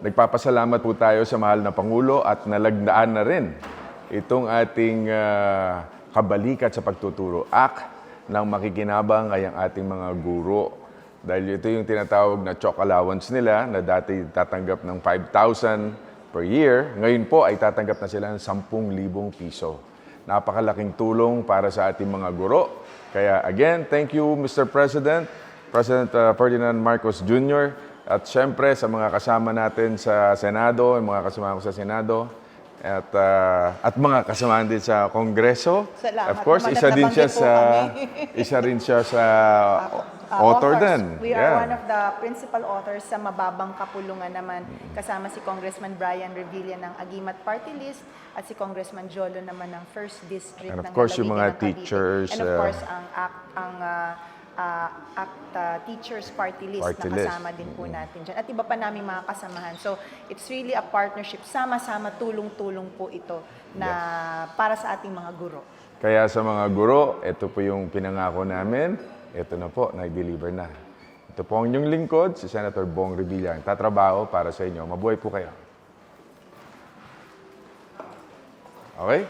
nagpapasalamat po tayo sa mahal na Pangulo at nalagdaan na rin itong ating ah, kabalikat sa pagtuturo. Act ng makikinabang ay ang ating mga guro. Dahil ito yung tinatawag na chalk allowance nila na dati tatanggap ng 5,000 per year. Ngayon po ay tatanggap na sila ng 10,000 piso. Napakalaking tulong para sa ating mga guro. Kaya again, thank you Mr. President, President uh, Ferdinand Marcos Jr. At syempre sa mga kasama natin sa Senado, yung mga kasama ko sa Senado, at uh, at mga kasama din sa Kongreso. Salamat of course, isa din siya sa isa rin siya sa Uh, author din. We are Yeah. one of the principal authors sa Mababang Kapulungan naman. Kasama si Congressman Brian Revilla ng Agimat Party List at si Congressman Jolo naman ng First District And of ng course, yung Lalawigan mga Cavite. teachers, And of uh, course, ang ang ah, ah, ACT ah, Teachers Party List Party na list. kasama din po natin dyan. At iba pa namin mga kasamahan. So, it's really a partnership. Sama-sama, tulong-tulong po ito na para sa ating mga guro. Kaya sa mga guro, ito po yung pinangako namin. Ito na po, nag-deliver na. Ito po ang inyong lingkod, si Senator Bong Revilla. ang Tatrabaho para sa inyo. Mabuhay po kayo. Okay?